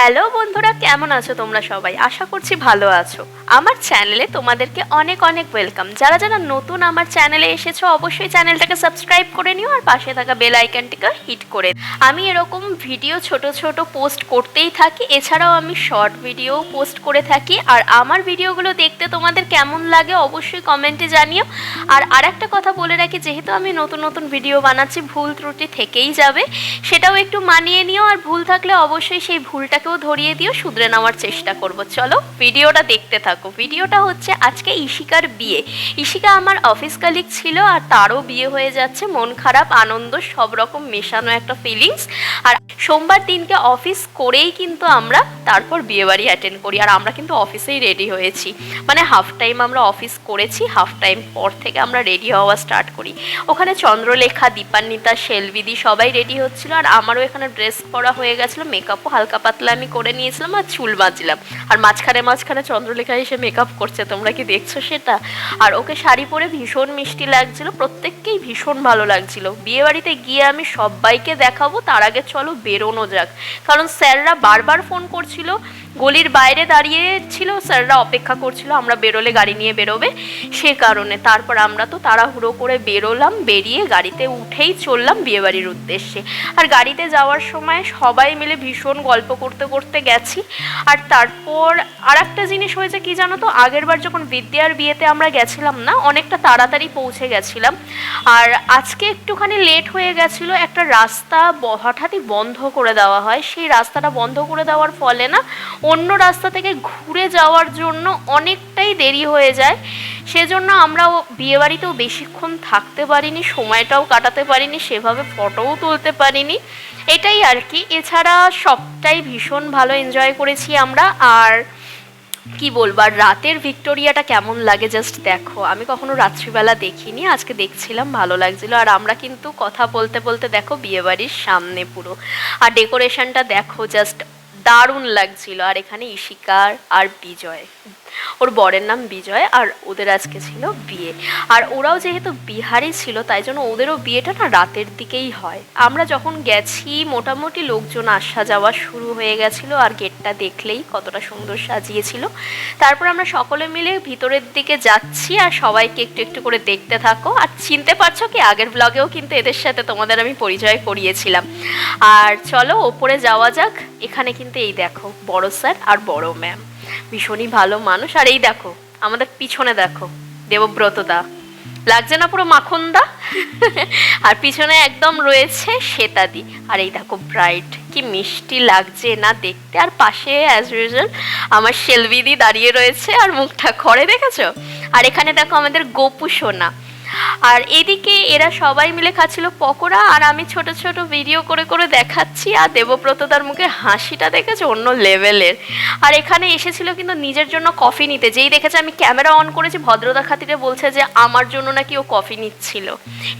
Hello বন্ধুরা, কেমন আছো তোমরা সবাই? আশা করছি ভালো আছো। আমার চ্যানেলে তোমাদেরকে অনেক অনেক ওয়েলকাম যারা যারা নতুন আমার চ্যানেলে এসেছ, অবশ্যই চ্যানেলটাকে সাবস্ক্রাইব করে নিও আর পাশে থাকা বেল আইকনটিকে হিট করে আমি এরকম ভিডিও ছোট ছোট পোস্ট করতেই থাকি, এছাড়াও আমি শর্ট ভিডিও পোস্ট করে থাকি। আর আমার ভিডিওগুলো দেখতে তোমাদের কেমন লাগে অবশ্যই কমেন্টে জানিও। আর আরেকটা কথা বলে রাখি, যেহেতু আমি নতুন নতুন ভিডিও বানাচ্ছি, ভুল ত্রুটি থেকেই যাবে, সেটাও একটু মানিয়ে নিও। আর ভুল থাকলে অবশ্যই সেই ভুলটাকেও ধরিয়ে দিও, শুধরে নেওয়ার চেষ্টা করব। চলো, ভিডিওটা দেখতে থাকো। ভিডিওটা হচ্ছে আজকে ইশিকার বিয়ে। ইশিকা আমার অফিস কালিগ ছিল আর তারও বিয়ে হয়ে যাচ্ছে। মন খারাপ, আনন্দ, সব রকম মেশানো একটা ফিলিংস আর সোমবার দিনকে অফিস করেই কিন্তু আমরা তারপর বিয়েবাড়ি অ্যাটেন্ড করি। আর আমরা কিন্তু অফিসেই রেডি হয়েছি। মানে হাফ টাইম আমরা অফিস করেছি হাফ টাইম পর থেকে আমরা রেডি হওয়া স্টার্ট করি। ওখানে চন্দ্রলেখা, দীপান্বিতা শেলবিদি সবাই রেডি হচ্ছিল। আর আমারও এখানে ড্রেস পরা হয়ে গেছিল মেকআপও হালকা পাতলা আমি করে নিয়েছিলাম আর চুল বাঁচলাম। আর মাঝখানে মাঝখানে চন্দ্রলেখা এসে মেকআপ করছে, তোমরা কি দেখছ সেটা? আর ওকে শাড়ি পরে ভীষণ মিষ্টি লাগছিল, প্রত্যেককেই ভীষণ ভালো লাগছিল। বিয়েবাড়িতে গিয়ে আমি সবাইকে দেখাবো, তার আগে চলো বেরোনো যাক। কারণ স্যাররা বারবার ফোন করছিল গলির বাইরে দাঁড়িয়ে ছিল, স্যাররা অপেক্ষা করছিল, আমরা বেরোলে গাড়ি নিয়ে বেরোবে। সে কারণে। তারপর আমরা তো তাড়াহুড়ো করে বেরোলাম, বেরিয়ে গাড়িতে উঠেই চললাম বিয়েবাড়ির উদ্দেশ্যে। আর গাড়িতে যাওয়ার সময় সবাই মিলে ভীষণ গল্প করতে করতে গেছি। আর তারপর আর একটা জিনিস হয়েছে কি জানো তো? আগের বার যখন বিদ্যার বিয়েতে আমরা গেছিলাম না, অনেকটা তাড়াতাড়ি পৌঁছে গেছিলাম। আর আজকে একটুখানি লেট হয়ে গেছিল, একটা রাস্তা হঠাৎই বন্ধ করে দেওয়া হয়। সেই রাস্তাটা বন্ধ করে দেওয়ার ফলে না অন্য রাস্তা থেকে ঘুরে যাওয়ার জন্য অনেকটাই দেরি হয়ে যায়। সেজন্য আমরা বিয়েবাড়িতেও বেশিক্ষণ থাকতে পারিনি, সময়টাও কাটাতে পারিনি, সেভাবে ফটোও তুলতে পারিনি। এটাই আর কি। এছাড়া সবটাই ভীষণ ভালো এনজয় করেছি আমরা। আর কি বলব, আর রাতের ভিক্টোরিয়াটা কেমন লাগে জাস্ট দেখো। আমি কখনো রাত্রিবেলা দেখিনি, আজকে দেখছিলাম, ভালো লাগছিল। আর আমরা কিন্তু কথা বলতে বলতে দেখো, বিয়েবাড়ির সামনে পুরো। আর ডেকোরেশনটা দেখো জাস্ট দারুণ লাগছিল। আর এখানে ইশিকার আর বিজয়। ওর বরের নাম বিজয় আর ওদের আজকে ছিল বিয়ে। আর ওরাও যেহেতু বিহারি ছিল, তাই জন্য ওদেরও বিয়েটা না রাতের দিকেই হয়। আমরা যখন গেছি, মোটামুটি লোকজন আসা যাওয়া শুরু হয়ে গেছিল আর গেটটা দেখলেই কতটা সুন্দর সাজিয়েছিল। তারপর আমরা সকলে মিলে ভিতরের দিকে যাচ্ছি আর সবাইকে একটু একটু করে দেখতে থাকো। আর চিনতে পারছ কি, আগের ব্লগেও কিন্তু এদের সাথে তোমাদের আমি পরিচয় করিয়েছিলাম। আর চলো, ওপরে যাওয়া যাক। এখানে কিন্তু এই দেখো, বড় স্যার আর বড় ম্যাম। ভীষণই ভালো মানুষ, আর এই দেখো, আমাদের পিছনে দেখো দেবব্রত দা লাগছে না পুরো মাখন দা আর পিছনে একদম রয়েছে শ্বেতাদি। আর এই দেখো, ব্রাইট, কি মিষ্টি লাগছে না দেখতে। আর পাশে অ্যাজ ইউজুয়াল আমার শেলবিদি দাঁড়িয়ে রয়েছে আর মুখটা খড়ে, দেখেছ? আর এখানে দেখো আমাদের গোপু সোনা। আর এদিকে এরা সবাই মিলে খাচ্ছিল পকোড়া, আর আমি ছোট ছোট ভিডিও করে করে দেখাচ্ছি, আর দেবব্রতদার মুখে হাসিটা দেখেছে অন্য লেভেলের। আর এখানে এসেছিল কিন্তু নিজের জন্য কফি নিতে। যেই দেখেছে আমি ক্যামেরা অন করেছি, ভদ্রতা খাতিরে বলছে যে আমার জন্য নাকি ও কফি নিচ্ছিল।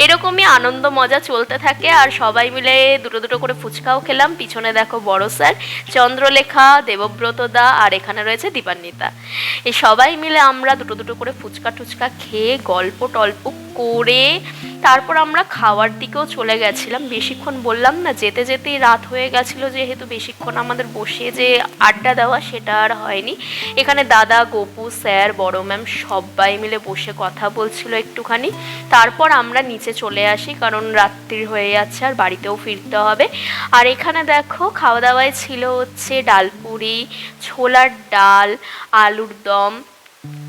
এরকমই আনন্দ, মজা চলতে থাকে, আর সবাই মিলে দুটো দুটো করে ফুচকাও খেলাম। পিছনে দেখো বড় স্যার, চন্দ্রলেখা দেবব্রত দা আর এখানে রয়েছে দীপান্বিতা। এই সবাই মিলে আমরা দুটো দুটো করে ফুচকা টুচকা খেয়ে গল্প টল্প করে তারপর আমরা খাওয়ার দিকেও চলে গেছিলাম। বেশিক্ষণ বললাম না, যেতে যেতেই রাত হয়ে গেছিল যেহেতু বেশিক্ষণ আমাদের বসে যে আড্ডা দেওয়া সেটা আর হয়নি। এখানে দাদা, গপু, স্যার, বড় ম্যাম সবাই মিলে বসে কথা বলছিল একটুখানি। তারপর আমরা নিচে চলে আসি কারণ রাত্রি হয়ে যাচ্ছে আর বাড়িতেও ফিরতে হবে। আর এখানে দেখো খাওয়া দাওয়ায় ছিল হচ্ছে ডালপুরি ছোলার ডাল, আলুর দম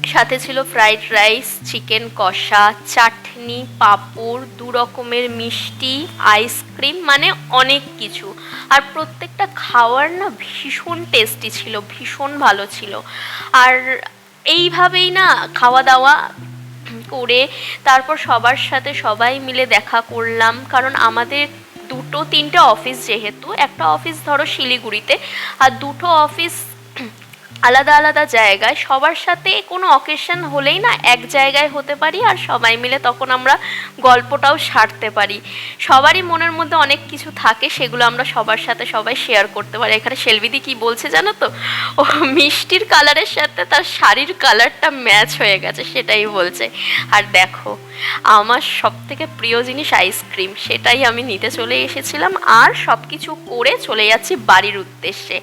সাথে ছিল ফ্রাইড রাইস চিকেন কষা, চাটনি, পাঁপড়, দু রকমের মিষ্টি আইসক্রিম মানে অনেক কিছু। আর প্রত্যেকটা খাওয়ার না ভীষণ টেস্টি ছিল, ভীষণ ভালো ছিল। আর এইভাবেই না খাওয়া দাওয়া করে তারপর সবার সাথে সবাই মিলে দেখা করলাম। কারণ আমাদের দুটো, তিনটে অফিস যেহেতু, একটা অফিস ধরো শিলিগুড়িতে, আর দুটো অফিস আলাদা আলাদা জায়গায়। সবার সাথে কোনো অকেশন হলেই না এক জায়গায় হতে পারি আর সবাই মিলে তখন আমরা গল্পটাও সারতে পারি। সবারই মনের মধ্যে অনেক কিছু থাকে, সেগুলো আমরা সবার সাথে সবাই শেয়ার করতে পারি। এখানে শেলবিদি কি বলছে জানো তো? ও মিষ্টির কালারের সাথে তার শাড়ির কালারটা ম্যাচ হয়ে গেছে, সেটাই বলছে। আর দেখো, আমার সব থেকে প্রিয় জিনিস আইসক্রিম সেটাই আমি নিতে চলে এসেছিলাম আর সব কিছু করে চলে যাচ্ছি বাড়ির উদ্দেশ্যে।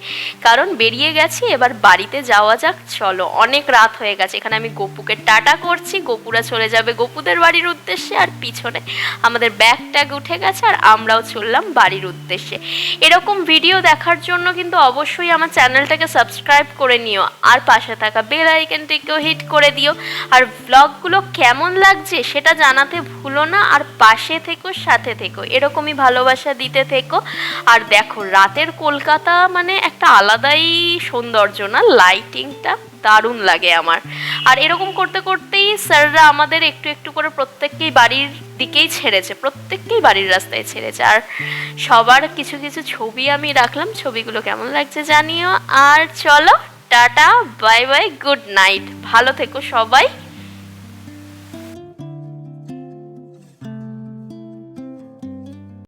কারণ বেরিয়ে গেছি, এবার বাড়িতে যাওয়া যাক, চলো। অনেক রাত হয়ে গেছে। এখানে আমি গপুকে টাটা করছি। গপুরা চলে যাবে গপুদের বাড়ির উদ্দেশ্যে আর পিছনে আমাদের ব্যাগ ট্যাগ উঠে গেছে আর আমরাও চললাম বাড়ির উদ্দেশ্যে। এরকম ভিডিও দেখার জন্য কিন্তু অবশ্যই আমার চ্যানেলটাকে সাবস্ক্রাইব করে নিও আর পাশে থাকা বেল আইকনটিকেও হিট করে দিও। আর ব্লগগুলো কেমন লাগছে সেটা জানাতে ভুলো না আর পাশে থেকো, সাথে থেকো। এরকমই ভালোবাসা দিতে থেকো। আর দেখো, রাতের কলকাতা মানে একটা আলাদাই সৌন্দর্য না? লাইটিংটা দারুণ লাগে আমার। আর এরকম করতে করতেই স্যাররা আমাদের একটু একটু করে প্রত্যেককেই বাড়ির দিকেই ছেড়েছে, প্রত্যেককেই বাড়ির রাস্তায় ছেড়েছে। আর সবার কিছু কিছু ছবি আমি রাখলাম, ছবিগুলো কেমন লাগছে জানিও। আর চলো, tata, bye bye, good night. ভালো থেকো সবাই।